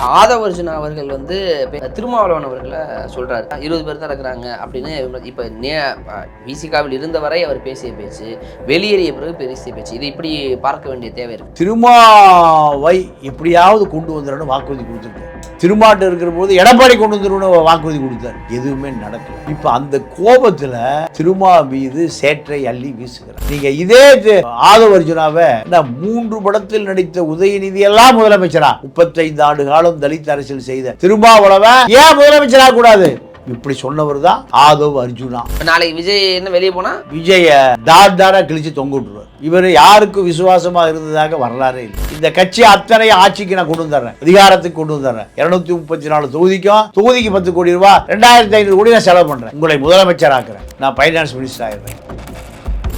ஆதவ அவர்கள் வந்து திருமாவளவன் அவர்களை சொல்றாரு. இருபது பேர் தான் இருக்கிறாங்க அப்படின்னு இப்போ நே விசிகாவில் இருந்தவரை அவர் பேசிய பேச்சு வெளியேறிய பிறகு பேசிய பேச்சு. இது இப்படி பார்க்க வேண்டிய தேவை இருக்கு. திருமாவை எப்படியாவது கொண்டு வந்துடணும் வாக்குறுதி கொடுத்துருக்கோம். திருமாட்டு இருக்கிற போது எடப்பாடி கொண்டு வந்துருன்னு வாக்குறுதி கொடுத்தாரு. எதுவுமே நடக்கல. இப்ப அந்த கோபத்துல திருமா மீது சேற்றை அள்ளி வீசுகிறார். நீங்க இதே ஆதவ அர்ஜுனாவை என்ன மூன்று படத்தில் நடித்த உதயநிதி எல்லாம் முதலமைச்சரா? முப்பத்தைந்து ஆண்டு காலம் தலித் அரசியல் செய்த திருமாவளவன் ஏன் முதலமைச்சரா கூடாது? இப்படி சொன்னவர் தான் ஆதவ் அர்ஜுனா. நாளைக்கு விஜய் என்ன வெளியே போனா? விஜய டாட் டாடா கிழிச்சு தொங்க விட்டுருவார். இவர் யாருக்கும் விசுவாசமா இருந்ததாக வரலாறே இல்லை. இந்த கட்சி அத்தனை ஆட்சிக்கு நான் கொண்டு வந்துடுறேன். அதிகாரத்துக்கு கொண்டு வந்துடுறேன். இருநூத்தி முப்பத்தி நாலு தொகுதிக்கும் தொகுதிக்கு பத்து கோடி ரூபாய் ரெண்டாயிரத்தி ஐநூறு கோடி நான் செலவு பண்றேன். உங்களை முதலமைச்சர் ஆக்குறேன் நான் ஃபைனான்ஸ் மினிஸ்டர் ஆயிடுறேன்.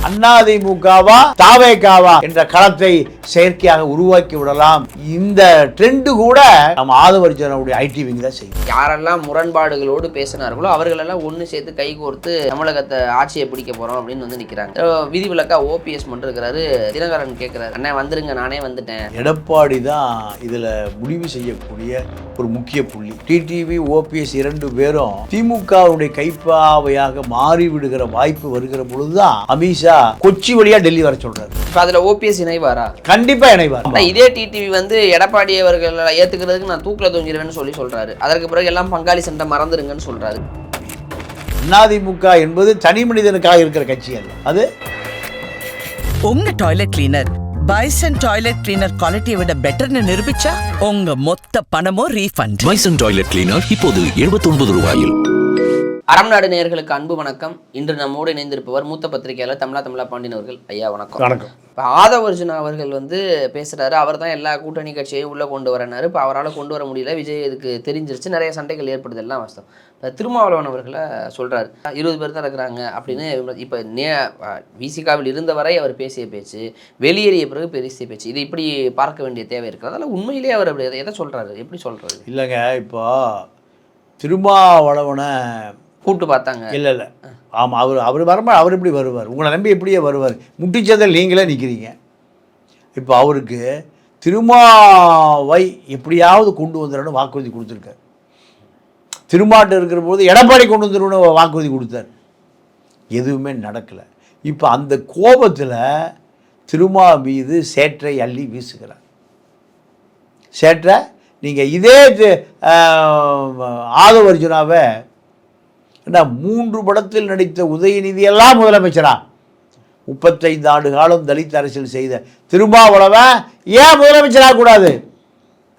அதிமுகவா தாவேகாவா என்ற களத்தை செயற்கையாக உருவாக்கி விடலாம். இந்த ட்ரெண்டு கூட நம்ம ஆதவர்ஜனுடைய ஐடி விங் தான் செய்யும். யாரெல்லாம் முரண்பாடுகளோடு பேசினார்களோ அவர்களெல்லாம் ஒன்று சேர்த்து கைகோர்த்து தமிழகத்தை ஆட்சியை பிடிக்க போறோம் அப்படின்னு வந்து நிற்கிறாங்க விதிவிலக்கா ஓபிஎஸ் மட்டும் இருக்கிறாரு தினகரன் கேட்கிறாரு அண்ணே வந்துருங்க நானே வந்துட்டேன். எடப்பாடி தான் இதில் முடிவு செய்யக்கூடிய ஒரு முக்கிய புள்ளி. டிடிவி ஓபிஎஸ் இரண்டு பேரும் திமுகவுடைய கைப்பாவையாக மாறி விடுகிற வாய்ப்பு வருகிற பொழுதுதான் அமித்ஷா கொச்சி வழியா டெல்லி வர சொல்றாரு. அதில் ஓபிஎஸ் இணைவாரா? கண்டிப்பா இணைவார். இதே டிடிவி வந்து எடப்பாடி அவர்கள் ஏத்துக்கிறதுக்கு நான் தூக்கில தொங்கிடுவேன்னு சொல்லி சொல்றாரு. அதற்கு பிறகு எல்லாம் பங்காளி சண்டை மறந்துருங்கன்னு சொல்றாரு. அதிமுக என்பது தனி மனிதனுக்காக இருக்கிற கட்சி அல்ல. அது? உங்க toilet cleaner Bison toilet cleaner குவாலிட்டியை விட பெட்டர்னு நிரூபிச்சா உங்க மொத்த பணமும் ரீஃபண்ட் பைசன் டாய்லெட் கிளீனர் இப்போது 79 ரூபாயில். அறம் நாடு நேயர்களுக்கு அன்பு வணக்கம். இன்று நம்மோடு இணைந்திருப்பவர் மூத்த பத்திரிகையாளர் தமிழா தமிழா பாண்டியன் அவர்கள். ஐயா வணக்கம். வணக்கம். இப்போ ஆதவ அர்ஜுனா அவர்கள் வந்து பேசுறாரு. அவர் தான் எல்லா கூட்டணி கட்சியையும் உள்ள கொண்டு வரனாரு இப்போ அவரால் கொண்டு வர முடியல. விஜய் இதுக்கு தெரிஞ்சிருச்சு. நிறைய சண்டைகள் ஏற்படுது. எல்லாம் வாஸ்தவம். இப்போ திருமாவளவன் அவர்களை சொல்றாரு. இருபது பேர் தான் இருக்கிறாங்க அப்படின்னு இப்போ நே விசிகாவில் இருந்தவரை அவர் பேசிய பேச்சு வெளியேறிய பிறகு பேசிய பேச்சு இது இப்படி பார்க்க வேண்டிய தேவை இருக்குது அதெல்லாம் உண்மையிலேயே அவர் அப்படி எதை- சொல்றாரு? எப்படி சொல்றாரு? இல்லைங்க இப்போ திருமாவளவனை கூட்டு பார்த்தாங்க. இல்லை இல்லை. ஆமாம் அவர் அவர் வரமா அவர் எப்படி வருவார்? உங்களை நம்பி எப்படியே வருவார்? முட்டிச்சதில் நீங்களே நிற்கிறீங்க இப்போ அவருக்கு திருமாவை எப்படியாவது கொண்டு வந்துடணும் வாக்குறுதி கொடுத்துருக்காரு. திருமாட்டு இருக்கிற போது எடப்பாடி கொண்டு வந்துடணும் வாக்குறுதி கொடுத்தார். எதுவுமே நடக்கலை. இப்போ அந்த கோபத்தில் திருமா மீது சேற்றை அள்ளி வீசுகிறார். சேற்றை நீங்கள் இதே ஆதவர்ஜுனாவை என்ன மூன்று படத்தில் நடித்த உதயநிதி எல்லாம் முதலமைச்சரா? முப்பத்தைந்து ஆண்டு காலம் தலித் அரசியல் செய்த திருமாவளவன் ஏன் முதலமைச்சராக கூடாது?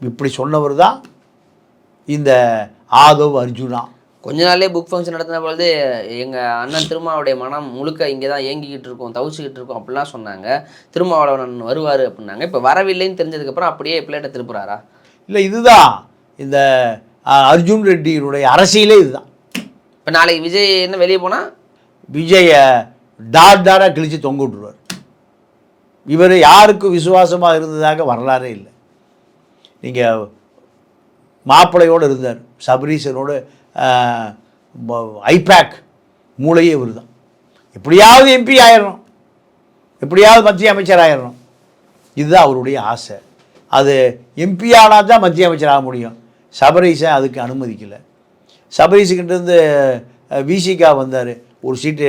இப்படி சொன்னவர் தான் இந்த ஆதவ் அர்ஜுனா. கொஞ்ச நாள்லயே புக் ஃபங்க்ஷன் நடத்தின பொழுது எங்க அண்ணன் திருமாவுடைய மனம் முழுக்க இங்கே தான் இயங்கிக்கிட்டு இருக்கோம் தவிச்சுக்கிட்டு இருக்கோம் அப்படிலாம் சொன்னாங்க. திருமாவளவன் வருவார் அப்படின்னாங்க. இப்போ வரவில்லைன்னு தெரிஞ்சதுக்கப்புறம் அப்படியே பிளேட்டை திருப்புறாரா? இல்லை இதுதான். இந்த அர்ஜுன் ரெட்டியினுடைய அரசியலே இதுதான். இப்போ நாளைக்கு விஜய் என்ன வெளியே போனால் விஜயை டார் டாராக கிழிச்சு தொங்க விட்டுருவார். இவர் யாருக்கும் விசுவாசமாக இருந்ததாக வரலாறே இல்லை. நீங்கள் மாப்பிள்ளையோடு இருந்தார் சபரீசனோடு ஐபேக் மூளையே இவர் தான் எப்படியாவது எம்பி ஆயிடணும் எப்படியாவது மத்திய அமைச்சர் ஆயிடணும் இதுதான் அவருடைய ஆசை. அது எம்பி ஆனால் தான் மத்திய அமைச்சர் ஆக முடியும். சபரீசன் அதுக்கு அனுமதிக்கலை. சபரீஸுக்கிட்டேருந்து விசிகா வந்தார். ஒரு சீட்டு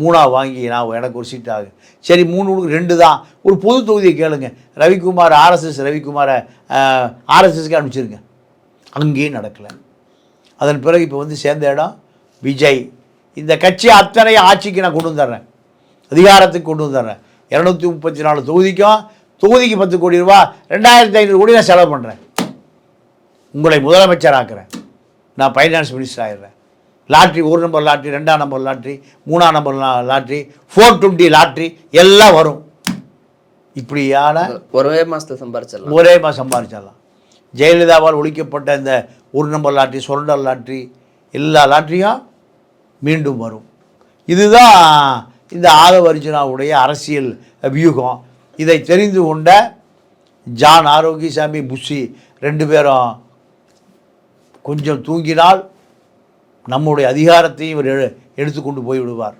மூணாக வாங்கி நான் எனக்கு ஒரு சீட் ஆகு. சரி மூணு கொடுக்கு ரெண்டு தான். ஒரு பொது தொகுதியை கேளுங்க. ரவிக்குமார் ஆர்எஸ்எஸ் ரவிக்குமாரை ஆர்எஸ்எஸ்க்கு அனுப்பிச்சிருங்க. அங்கேயும் நடக்கலை. அதன் பிறகு இப்போ வந்து சேர்ந்த இடம் விஜய். இந்த கட்சி அத்தனை ஆட்சிக்கு நான் கொண்டு வந்துடுறேன். அதிகாரத்துக்கு கொண்டு வந்துடுறேன். இரநூத்தி முப்பத்தி நாலு தொகுதிக்கும் தொகுதிக்கு பத்து கோடி ரூபா ரெண்டாயிரத்தி ஐநூறு கோடி நான் செலவு பண்ணுறேன் உங்களை முதலமைச்சர் ஆக்குறேன் நான் ஃபைனான்ஸ் மினிஸ்டர் ஆயிடுறேன். லாட்ரி ஒரு நம்பர் லாட்ரி ரெண்டாம் நம்பர் லாட்ரி மூணாம் number lottery four twenty lottery எல்லாம் வரும். இப்படியான ஒரே மாசத்துல சம்பாரிச்சிடலாம். ஒரே மாதம் சம்பாதிச்சிடலாம் ஜெயலலிதாவால் ஒழிக்கப்பட்ட இந்த ஒரு நம்பர் லாட்ரி சுரண்டல் லாட்ரி எல்லா லாட்ரியும் மீண்டும் வரும். இதுதான் இந்த ஆதவ அர்ஜுனாவுடைய அரசியல் வியூகம். இதை தெரிந்து கொண்ட ஜான் ஆரோக்கியசாமி புஷி ரெண்டு பேரும் கொஞ்சம் தூங்கினால் நம்முடைய அதிகாரத்தையும் இவர் எடு எடுத்துக்கொண்டு போய் விடுவார்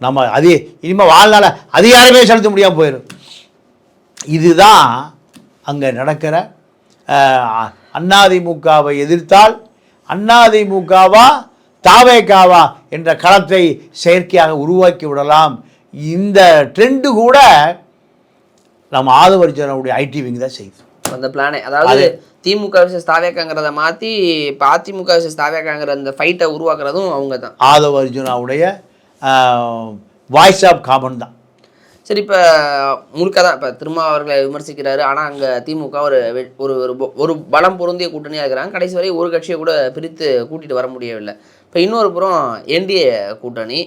நம்ம அதே இனிமேல் வாழ்நாள அதிகாரமே செலுத்த முடியாமல் போயிடும் இதுதான் அங்கே நடக்கிற அண்ணாதிமுகவை எதிர்த்தால் அண்ணாதிமுகவா தாவேக்காவா என்ற களத்தை செயற்கையாக உருவாக்கி விடலாம். இந்த ட்ரெண்டு கூட நம்ம ஆதவர்ஜனுடைய ஐடி விங் தான் செய்யுது. அந்த பிளானே அதாவது திமுக விசஸ் தாவேக்காங்கிறத மாத்தி இப்போ அதிமுக விசஸ் தாவேக்காங்கிற அந்த ஃபைட்டை உருவாக்குறதும் அவங்க தான் ஆதவ அர்ஜுனாவுடைய வாய்ஸ் ஆஃப் காமன் தான். சரி இப்போ முழுக்க தான் இப்போ திருமா அவர்களை விமர்சிக்கிறாரு. ஆனால் அங்கே திமுக ஒரு ஒரு ஒரு பலம் பொருந்திய கூட்டணியாக இருக்கிறாங்க. கடைசி வரை ஒரு கட்சியை கூட பிரித்து கூட்டிட்டு வர முடியவில்லை. இப்போ இன்னொரு புறம் என்டிஏ கூட்டணி.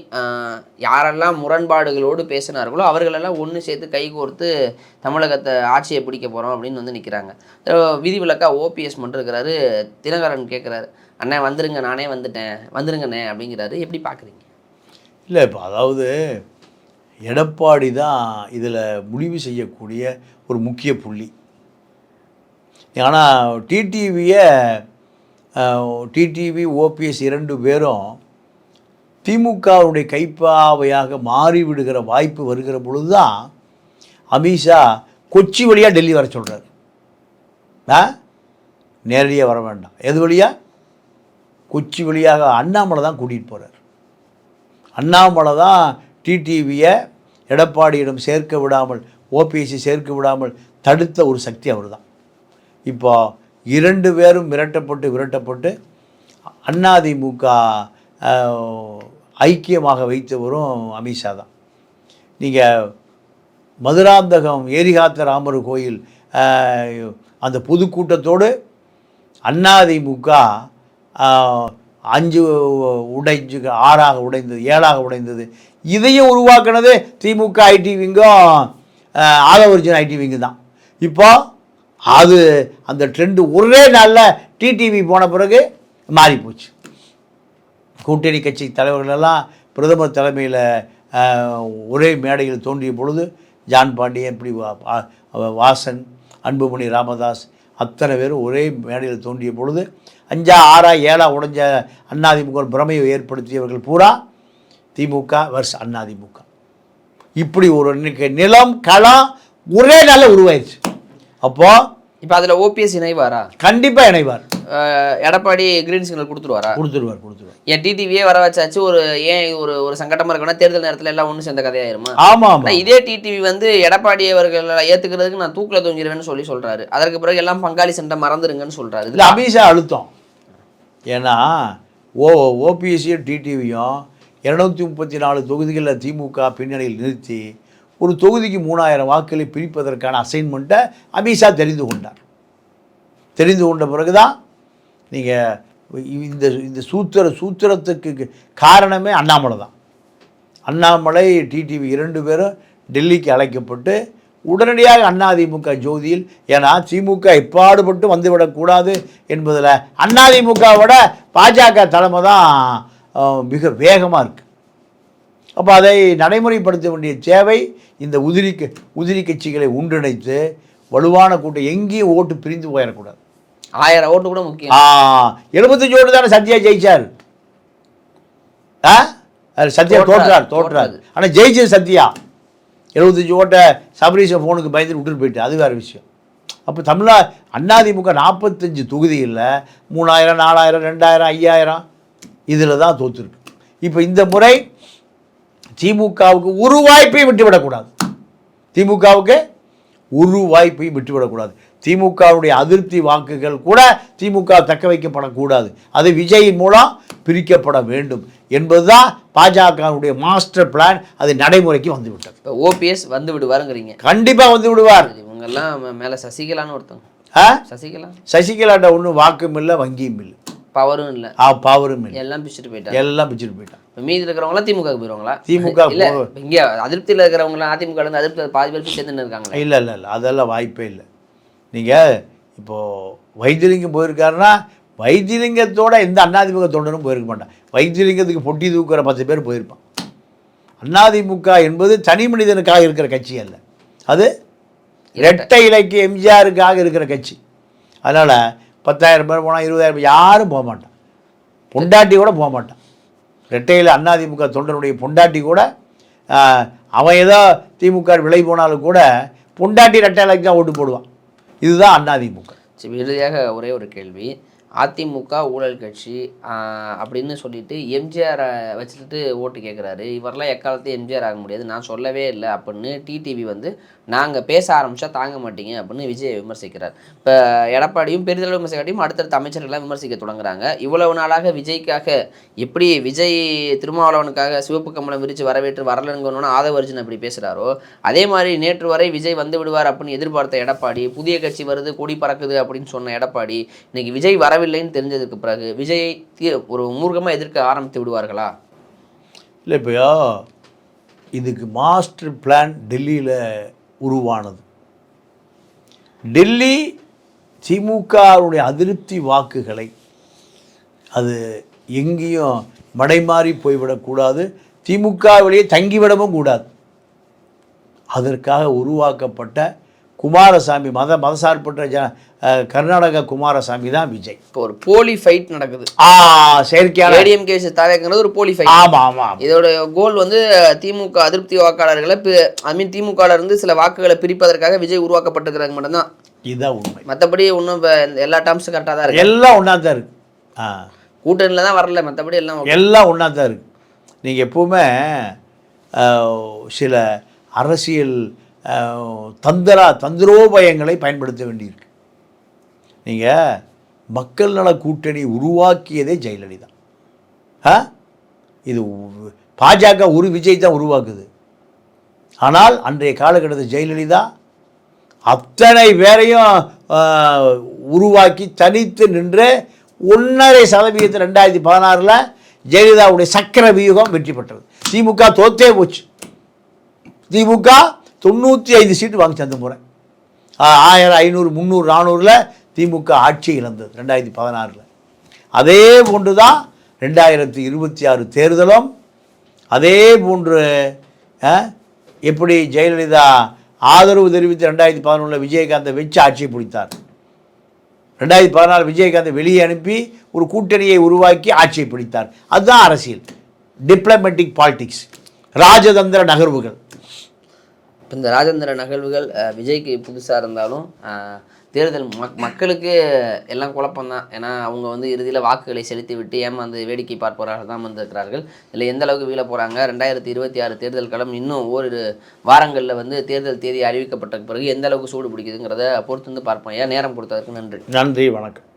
யாரெல்லாம் முரண்பாடுகளோடு பேசினார்களோ அவர்களெல்லாம் ஒன்று சேர்த்து கைகோர்த்து தமிழகத்தை ஆட்சியை பிடிக்க போகிறோம் அப்படின்னு வந்து நிற்கிறாங்க விதிவிலக்கா ஓபிஎஸ் மட்டும் இருக்கிறாரு. தினகரன் கேட்குறாரு அண்ணே வந்துருங்க நானே வந்துட்டேன். வந்துருங்கண்ணே அப்படிங்கிறாரு. எப்படி பார்க்குறீங்க இல்லை இப்போ அதாவது எடப்பாடி தான் இதில் முடிவு செய்யக்கூடிய ஒரு முக்கிய புள்ளி. ஆனால் டிடிவியை டிடிவி ஓபிஎஸ் இரண்டு பேரும் திமுகவுடைய கைப்பாவையாக மாறிவிடுகிற வாய்ப்பு வருகிற பொழுது தான் அமித்ஷா கொச்சி வழியாக டெல்லி வர சொல்கிறார் ஆ? நேரடியாக வர வேண்டாம். எது வழியாக கொச்சி வழியாக அண்ணாமலை தான் கூட்டிகிட்டு போகிறார் அண்ணாமலை தான் டிடிவியை எடப்பாடியிடம் சேர்க்க விடாமல் ஓபிஎஸ்சி சேர்க்க விடாமல் தடுத்த ஒரு சக்தி அவர் தான் இப்போ இரண்டு பேரும் மிரட்டப்பட்டு விரட்டப்பட்டு அதிமுக ஐக்கியமாக வைத்தவரும் அமித்ஷா தான். நீங்கள் மதுராந்தகம் ஏரிகாத்த ராமர் கோயில் அந்த பொதுக்கூட்டத்தோடு அதிமுக அஞ்சு உடைஞ்சு ஆறாக உடைந்தது ஏழாக உடைந்தது இதையும் உருவாக்குனது திமுக ஐடி விங்கும் ஆதவர்ஜன் ஐடி விங்கு தான். இப்போ அது அந்த ட்ரெண்டு ஒரே நாளில் டிடிவி போன பிறகு மாறி போச்சு. கூட்டணி கட்சி தலைவர்களெல்லாம் பிரதமர் தலைமையில் ஒரே மேடையில் தோன்றிய பொழுது ஜான் பாண்டியன் இப்படி வா- வாசன் அன்புமணி ராமதாஸ் அத்தனை பேரும் ஒரே மேடையில் தோன்றிய பொழுது அஞ்சா ஆறா ஏழா உடைஞ்ச அண்ணாதிமுக பிரமையை ஏற்படுத்தியவர்கள் பூரா திமுக வர்ஸ் அண்ணாதிமுக. இப்படி ஒரு இன்னைக்கு நிலம் களம் ஒரே நாளில் உருவாயிருச்சு. அப்போது இப்போ அதில் ஓபிஎஸ் இணைவாரா? கண்டிப்பாக இணைவார். எடப்பாடி கிரீன் சிக்னல் கொடுத்துருவாரா? கொடுத்துருவார் கொடுத்துருவார். என் டிடிவியே வர வச்சாச்சு ஒரு ஏன் ஒரு ஒரு சங்கடமா இருக்குன்னா தேர்தல் நேரத்துல எல்லாம் ஒண்ணு சேர்ந்த கதையாயிருமா ஆமாம் இதே டிடிவி வந்து எடப்பாடி அவர்கள் ஏத்துக்கிறதுக்கு நான் தூக்கில தொங்கிடுவேன்னு சொல்லி சொல்றாரு. அதற்கு பிறகு எல்லாம் பங்காளி சண்டை மறந்துருங்கன்னு சொல்றாரு. இல்லை அமித்ஷா அழுத்தம். ஏன்னா ஓ ஓபிஎஸ்சியும் டிடிவியும் இரநூத்தி முப்பத்தி நாலு தொகுதிகளில் திமுக பின்னணியில் நிறுத்தி ஒரு தொகுதிக்கு மூணாயிரம் வாக்குகளை பிரிப்பதற்கான அசைன்மெண்ட்டை அமித்ஷா தெரிந்து கொண்டார். தெரிந்து கொண்ட பிறகு தான் நீங்கள் இந்த இந்த சூத்திர சூத்திரத்துக்கு காரணமே அண்ணாமலை தான். அண்ணாமலை டிடிவி இரண்டு பேரும் டெல்லிக்கு அழைக்கப்பட்டு உடனடியாக அதிமுக ஜோதியில் ஏன்னா திமுக எப்பாடுபட்டு வந்துவிடக்கூடாது என்பதில் அதிமுகவோட பாஜக தலைமை தான் மிக வேகமாக இருக்குது அப்போ அதை நடைமுறைப்படுத்த வேண்டிய தேவை இந்த உதிரி உதிரி கட்சிகளை ஒன்றிணைத்து வலுவான கூட்டம் எங்கேயும் ஓட்டு பிரிந்து போயிடக்கூடாது. ஆயிரம் ஓட்டு கூட முக்கியம் ஆ எழுபத்தஞ்சு ஓட்டு தானே சத்யா ஜெயிச்சார்? ஆ? சத்யா தோற்றார், தோற்றார். ஆனால் ஜெயிச்சது சத்யா. எழுபத்தஞ்சு ஓட்டை சபரீஷ ஃபோனுக்கு பயந்து விட்டுட்டு போயிட்டு அது வேறு விஷயம். அப்போ தமிழா அண்ணாதிமுக நாற்பத்தஞ்சு தொகுதிகளில் மூணாயிரம் நாலாயிரம் ரெண்டாயிரம் ஐயாயிரம் இதில் தான் தோற்றுருக்கு இப்போ இந்த முறை திமுகவுக்கு ஒரு வாய்ப்பையும் விட்டுவிடக்கூடாது. திமுகவுக்கு ஒரு வாய்ப்பையும் விட்டுவிடக்கூடாது. திமுகவுடைய அதிருப்தி வாக்குகள் கூட திமுக தக்க வைக்கப்படக்கூடாது. அது விஜயின் மூலம் பிரிக்கப்பட வேண்டும் என்பதுதான் பாஜகவுடைய மாஸ்டர் பிளான். அது நடைமுறைக்கு வந்து விட்டது இப்போ ஓபிஎஸ் வந்து விடுவாருங்கிறீங்க. கண்டிப்பாக வந்து விடுவார். இவங்க எல்லாம் மே- மேல சசிகலான்னு ஒருத்தவங்க ஆ? சசிகலா? சசிகலாட்ட ஒன்றும் வாக்கும் இல்லை வங்கியும் இல்லை. பவரும் இல்ல. ஆ பவரும் இல்லை. எல்லாம் பிச்சுட்டு போயிட்டாங்க. எல்லாம் பிச்சுட்டு போயிட்டான் இப்ப மீதி இருக்கிறவங்களாம் திமுக போயிருவாங்களா? திமுக இல்ல இப்ப இங்க அதிருப்தியில இருக்கிறவங்க அதிமுக இருந்து அதிருப்தி பாதி பேர் சேர்ந்து இருக்காங்க இல்லை இல்லை இல்லை. அதெல்லாம் வாய்ப்பே இல்லை. நீங்கள் இப்போது வைத்தியலிங்கம் போயிருக்காருன்னா வைத்தியலிங்கத்தோட எந்த அண்ணாதிமுக தொண்டனும் போயிருக்க மாட்டான். வைத்தியலிங்கத்துக்கு பொட்டி தூக்குற பத்து பேர் போயிருப்பான். அண்ணாதிமுக என்பது தனி மனிதனுக்காக இருக்கிற கட்சி அல்ல. அது இரட்டை. இலக்கிய எம்ஜிஆருக்காக இருக்கிற கட்சி. அதனால் பத்தாயிரம் பேர் போனால் இருபதாயிரம் பேர் யாரும் போக மாட்டான். பொண்டாட்டி கூட போக மாட்டான். ரெட்டையில் அதிமுக தொண்டனுடைய பொண்டாட்டி கூட அவன் ஏதோ திமுக விலை போனாலும் கூட பொண்டாட்டி ரெட்டை தான் ஓட்டு போடுவான். இதுதான் அதிமுக சரி இறுதியாக ஒரே ஒரு கேள்வி. அதிமுக ஊழல் கட்சி அப்படின்னு சொல்லிட்டு எம்ஜிஆரை வச்சுட்டு ஓட்டு கேட்குறாரு இவரெல்லாம் எக்காலத்தையும் எம்ஜிஆர் ஆக முடியாது. நான் சொல்லவே இல்லை அப்படின்னு டிடிவி வந்து நாங்கள் பேச ஆரம்பித்தா தாங்க மாட்டீங்க அப்படின்னு விஜய் விமர்சிக்கிறார். இப்போ எடப்பாடியும் பெரிதளவு விமர்சிக்காட்டியும் அடுத்தடுத்த அமைச்சர்கள்லாம் விமர்சிக்க தொடங்குறாங்க. இவ்வளவு நாளாக விஜய்க்காக எப்படி விஜய் திருமாவளவனுக்காக சிவப்பு கம்பளம் விரித்து வரவேற்று வரலங்கன்னு ஆதவர்ஜன் அப்படி பேசுகிறாரோ அதே மாதிரி நேற்று வரை விஜய் வந்து விடுவார் அப்படின்னு எதிர்பார்த்த எடப்பாடி புதிய கட்சி வருது கொடி பறக்குது அப்படின்னு சொன்ன எடப்பாடி இன்னைக்கு விஜய் வரவில்லைன்னு தெரிஞ்சதுக்கு பிறகு விஜயை ஒரு மூர்க்கமாக எதிர்க்க ஆரம்பித்து விடுவார்களா? இல்லை இப்போ இதுக்கு மாஸ்டர் பிளான் டெல்லியில் உருவானது. டெல்லி திமுகவுடைய அதிருப்தி வாக்குகளை அது எங்கேயும் மடைமாறி போய்விடக்கூடாது. திமுகவிலேயே தங்கிவிடவும் கூடாது. அதற்காக உருவாக்கப்பட்ட குமாரசாமி மத மதசார்பற்ற ஜ கர்நாடக குமாரசாமி தான் விஜய். இப்போ ஒரு போலி ஃபைட் நடக்குது. ஆ செயற்கையான ஏடிஎம்கே தாவேங்கிறது ஒரு போலி ஃபைட் ஆமாம் ஆமாம் இதோட கோல் வந்து திமுக அதிருப்தி வாக்காளர்களை ஐ மீன் திமுக இருந்து சில வாக்குகளை பிரிப்பதற்காக விஜய் உருவாக்கப்பட்டிருக்கிறாங்க மட்டும்தான். இதுதான் உண்மை. மற்றபடி இன்னும் இப்போ எல்லா டேர்ம்ஸும் கரெக்டாக தான் இருக்கு. எல்லாம் ஒன்றா தான் இருக்கு. ஆ. கூட்டணியில் தான் வரல மற்றபடி எல்லாம். எல்லாம் ஒன்றா தான் இருக்கு. நீங்கள் எப்போவுமே சில அரசியல் தந்திரா தந்திரோபயங்களை பயன்படுத்த வேண்டியிருக்கு. நீங்கள் மக்கள் நல கூட்டணி உருவாக்கியதே ஜெயலலிதா. ஆ? இது பாஜக ஒரு விஜய் தான் உருவாக்குது. ஆனால் அன்றைய காலகட்டத்தில் ஜெயலலிதா அத்தனை பேரையும் உருவாக்கி தனித்து நின்று ஒன்றரை சதவீதத்தில் ரெண்டாயிரத்தி பதினாறில் ஜெயலலிதாவுடைய சக்கர வியூகம் வெற்றி பெற்றது. திமுக தோத்தே போச்சு. திமுக தொண்ணூற்றி ஐந்து சீட்டு வாங்கிச்சு அந்த முறை ஆயிரம் ஐநூறு முந்நூறு நானூறில் திமுக ஆட்சி இழந்தது ரெண்டாயிரத்தி பதினாறில். அதே போன்று தான் ரெண்டாயிரத்தி இருபத்தி ஆறு தேர்தலும் அதே போன்று எப்படி ஜெயலலிதா ஆதரவு தெரிவித்து ரெண்டாயிரத்தி பதினொன்றில் விஜயகாந்தை வச்சு ஆட்சியை பிடித்தார். ரெண்டாயிரத்தி பதினாலு விஜயகாந்தை வெளியே அனுப்பி ஒரு கூட்டணியை உருவாக்கி ஆட்சியை பிடித்தார். அதுதான் அரசியல். டிப்ளமேட்டிக் பாலிடிக்ஸ் ராஜதந்திர நகர்வுகள். இப்போ இந்த ராஜேந்திர நகழ்வுகள் விஜய்க்கு புதுசாக இருந்தாலும் தேர்தல் மக் மக்களுக்கு எல்லாம் குழப்பம்தான். ஏன்னா அவங்க வந்து இறுதியில் வாக்குகளை செலுத்தி விட்டு ஏமாந்து வேடிக்கை பார்ப்பவராக தான் வந்திருக்கிறார்கள். இதில் எந்த அளவுக்கு வீழ போகிறாங்க ரெண்டாயிரத்தி இருபத்தி ஆறு தேர்தல் களம் இன்னும் ஓரிரு வாரங்களில் வந்து தேர்தல் தேதி அறிவிக்கப்பட்ட பிறகு எந்த அளவுக்கு சூடு பிடிக்குதுங்கிறத பொறுத்து வந்து பார்ப்போம். ஏன் நேரம் கொடுத்ததற்கு நன்றி. நன்றி வணக்கம்.